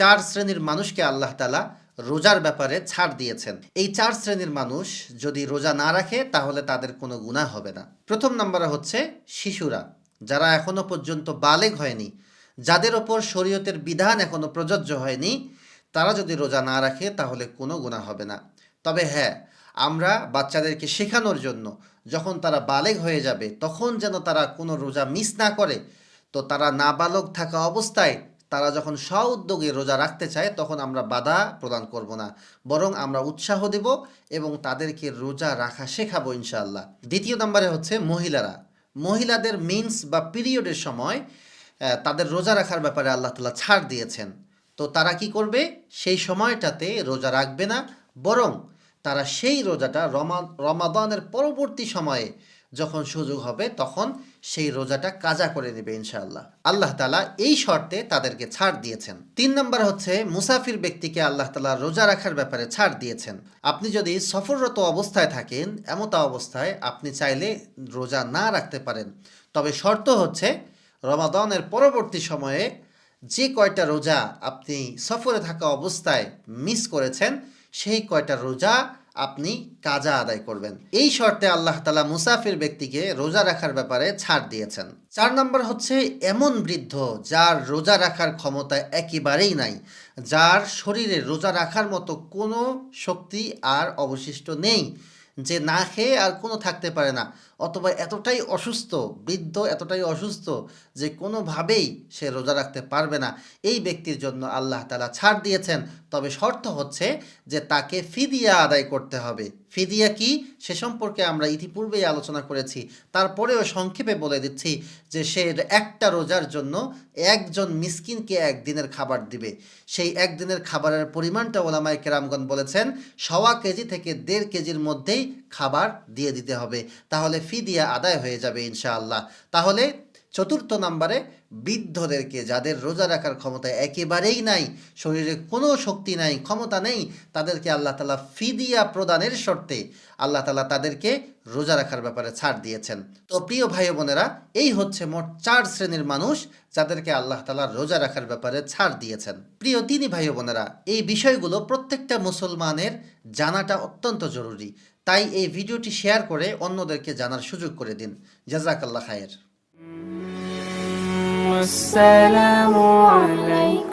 চার শ্রেণির মানুষকে আল্লাহ তালা রোজার ব্যাপারে ছাড় দিয়েছেন। এই চার শ্রেণির মানুষ যদি রোজা না রাখে, তাহলে তাদের কোনো গুনাহ হবে না। প্রথম নাম্বারে হচ্ছে শিশুরা, যারা এখনও পর্যন্ত বালেগ হয়নি, যাদের ওপর শরীয়তের বিধান এখনও প্রযোজ্য হয়নি, তারা যদি রোজা না রাখে, তাহলে কোনো গুনাহ হবে না। তবে হ্যাঁ আমরা বাচ্চাদেরকে শেখানোর জন্য যখন তারা বালেগ হয়ে যাবে, তখন যেন তারা কোনো রোজা মিস না করে, তো তারা নাবালক থাকা অবস্থায় তারা যখন স্ব উদ্যোগে রোজা রাখতে চায়, তখন আমরা বাধা প্রদান করব না। বরং আমরা উৎসাহ দেব এবং তাদেরকে রোজা রাখা শেখাবো ইনশাআল্লাহ। দ্বিতীয় নম্বরে হচ্ছে মহিলারা। মহিলাদের মিন্স বা পিরিয়ডের সময় তাদের রোজা রাখার ব্যাপারে আল্লাহ তালা ছাড় দিয়েছেন। তো তারা কি করবে? সেই সময়টাতে রোজা রাখবে না। বরং তারা সেই রোজাটা রমা, রমাদানের পরবর্তী সময়ে যখন সুযোগ হবে, তখন সেই রোজাটা কাজা করে নেবে ইনশাআল্লাহ। আল্লাহ তালা এই শর্তে তাদেরকে ছাড় দিয়েছেন। তিন নম্বর হচ্ছে, মুসাফির ব্যক্তিকে আল্লাহ তালা রোজা রাখার ব্যাপারে ছাড় দিয়েছেন। আপনি যদি সফররত অবস্থায় থাকেন, এমতা অবস্থায় আপনি চাইলে রোজা না রাখতে পারেন। তবে শর্ত হচ্ছে, রমাদানের পরবর্তী সময়ে যে কয়টা রোজা আপনি সফরে থাকা অবস্থায় মিস করেছেন, সেই কয়টা রোজা আপনি কাজা আদায় করবেন। এই শর্তে আল্লাহ তালা মুসাফির ব্যক্তিকে রোজা রাখার ব্যাপারে ছাড় দিয়েছেন। চার নম্বর হচ্ছে, এমন বৃদ্ধ যার রোজা রাখার ক্ষমতা একেবারেই নাই, যার শরীরে রোজা রাখার মতো কোনো শক্তি আর অবশিষ্ট নেই। যে না খেয়ে আর কোনো থাকতে পারে না। অথবা এতটাই অসুস্থ, বৃদ্ধ এতটাই অসুস্থ যে কোনোভাবেই সে রোজা রাখতে পারবে না। এই ব্যক্তির জন্য আল্লাহ তালা ছাড় দিয়েছেন। তবে শর্ত হচ্ছে যে তাকে ফিদিয়া আদায় করতে হবে। ফিদিয়া কি? সে সম্পর্কে আমরা ইতিপূর্বেই আলোচনা করেছি। তারপরেও সংক্ষেপে বলে দিচ্ছি যে সে একটা রোজার জন্য একজন মিসকিনকে একদিনের খাবার দিবে। সেই একদিনের খাবারের পরিমাণটা ওলামাই কেরামগণ বলেছেন, সওয়া কেজি থেকে দেড় কেজির মধ্যেই খাবার দিয়ে দিতে হবে। তাহলে ফিদিয়া আদায় হয়ে যাবে ইনশাআল্লাহ। তাহলে চতুর্থ নম্বরে বৃদ্ধদেরকে যাদের রোজা রাখার ক্ষমতা একেবারেই নাই, শরীরে কোনো শক্তি নাই, ক্ষমতা নেই, তাদেরকে আল্লাহ তালা ফিদিয়া প্রদানের শর্তে আল্লাহ তালা তাদেরকে রোজা রাখার ব্যাপারে ছাড় দিয়েছেন। তো প্রিয় ভাই বোনেরা, এই হচ্ছে মোট চার শ্রেণির মানুষ যাদেরকে আল্লাহ তালা রোজা রাখার ব্যাপারে ছাড় দিয়েছেন। প্রিয় তিনি ভাই বোনেরা, এই বিষয়গুলো প্রত্যেকটা মুসলমানের জানাটা অত্যন্ত জরুরি। তাই এই ভিডিওটি শেয়ার করে অন্যদেরকে জানার সুযোগ করে দিন। জাজাকাল্লাহ খায়ের। والسلام عليكم